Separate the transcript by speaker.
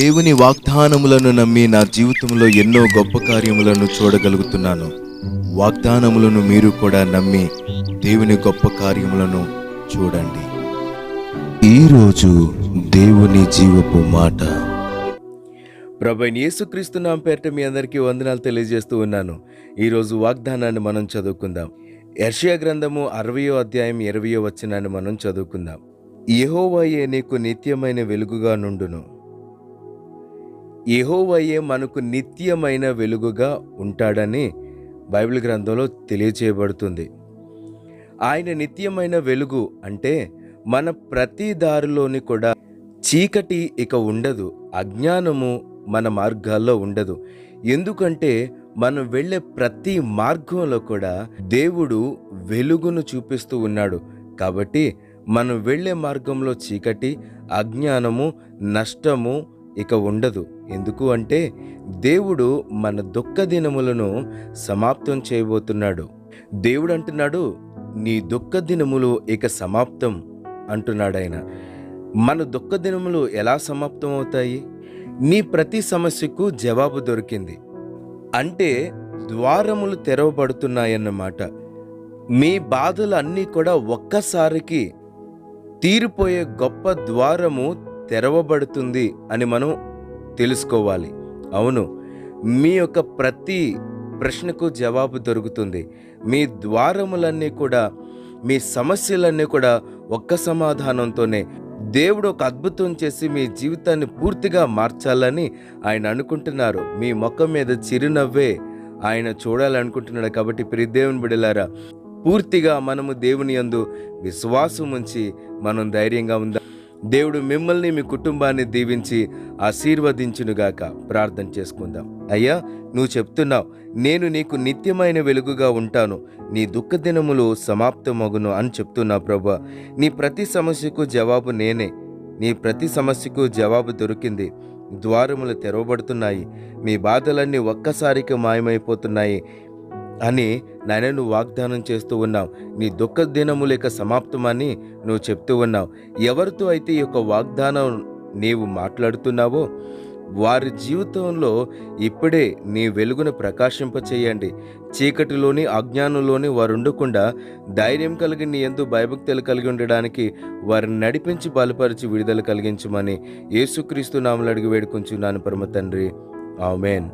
Speaker 1: దేవుని వాగ్దానములను నమ్మి నా జీవితంలో ఎన్నో గొప్ప కార్యములను చూడగలుగుతున్నాను. వాగ్దానములను మీరు కూడా నమ్మి దేవుని గొప్ప కార్యములను చూడండి. ఈరోజు దేవుని జీవపు మాట.
Speaker 2: ప్రభు యేసుక్రీస్తు నా పేరిట మీ అందరికీ వందనాలు తెలియజేస్తూ ఉన్నాను. ఈరోజు వాగ్దానాన్ని మనం చదువుకుందాం. యర్షియా గ్రంథము అరవయో అధ్యాయం ఇరవయో వచ్చినాన్ని మనం చదువుకుందాం. యహోవాయే నీకు నిత్యమైన వెలుగుగా నుండును. యహోవయ్యే మనకు నిత్యమైన వెలుగుగా ఉంటాడని బైబిల్ గ్రంథంలో తెలియచేయబడుతుంది. ఆయన నిత్యమైన వెలుగు అంటే మన ప్రతి దారిలోని కూడా చీకటి ఇక ఉండదు అజ్ఞానము మన మార్గాల్లో ఉండదు. ఎందుకంటే మనం వెళ్ళే ప్రతి మార్గంలో కూడా దేవుడు వెలుగును చూపిస్తూ ఉన్నాడు. కాబట్టి మనం వెళ్ళే మార్గంలో చీకటి అజ్ఞానము నష్టము ఇక ఉండదు. ఎందుకు అంటే దేవుడు మన దుఃఖ దినములను సమాప్తం చేయబోతున్నాడు. దేవుడు అంటున్నాడు నీ దుఃఖ దినములు ఇక సమాప్తం అంటున్నాడు ఆయన మన దుఃఖ దినములు ఎలా సమాప్తం అవుతాయి నీ ప్రతి సమస్యకు జవాబు దొరికింది. అంటే ద్వారములు తెరవబడుతున్నాయన్నమాట. మీ బాధలు అన్నీ కూడా ఒక్కసారికి తీరిపోయే గొప్ప ద్వారము తెరవబడుతుంది అని మనం తెలుసుకోవాలి. అవును మీ యొక్క ప్రతి ప్రశ్నకు జవాబు దొరుకుతుంది. మీ ద్వారములన్నీ కూడా మీ సమస్యలన్నీ కూడా ఒక్క సమాధానంతోనే. దేవుడు ఒక అద్భుతం చేసి మీ జీవితాన్ని పూర్తిగా మార్చాలని ఆయన అనుకుంటున్నారు. మీ ముఖం మీద చిరునవ్వే ఆయన చూడాలనుకుంటున్నాడు కాబట్టి ప్రియ దేవుని బిడలారా పూర్తిగా మనము దేవుని యందు విశ్వాసం ఉంచి మనం ధైర్యంగా ఉందా దేవుడు మిమ్మల్ని మీ కుటుంబాన్ని దీవించి ఆశీర్వదించునుగాక. ప్రార్థన చేసుకుందాం. అయ్యా నువ్వు చెప్తున్నావు నేను నీకు నిత్యమైన వెలుగుగా ఉంటాను. నీ దుఃఖ దినములు సమాప్తమగును అని చెప్తున్నా ప్రభా. నీ ప్రతి సమస్యకు జవాబు నేనే. నీ ప్రతి సమస్యకు జవాబు దొరికింది. ద్వారములు తెరవబడుతున్నాయి. మీ బాధలన్నీ ఒక్కసారికి మాయమైపోతున్నాయి. అని నాయన నువ్వు వాగ్దానం చేస్తూ ఉన్నావు. నీ దుఃఖ దినములు ఇక సమాప్తమని నువ్వు చెప్తూ ఉన్నావు. ఎవరితో అయితే ఈ యొక్క వాగ్దానం నీవు మాట్లాడుతున్నావో వారి జీవితంలో ఇప్పుడే నీ వెలుగును ప్రకాశింపచేయండి. చీకటిలోని అజ్ఞానంలోని వారు ఉండకుండా ధైర్యం కలిగి నీ ఎందు భయభక్తులు కలిగి ఉండడానికి వారిని నడిపించి బలపరిచి విడుదల కలిగించమని యేసుక్రీస్తు నామలు అడిగి వేడుకొంచున్నాను పరమ తండ్రి. ఆమెన్.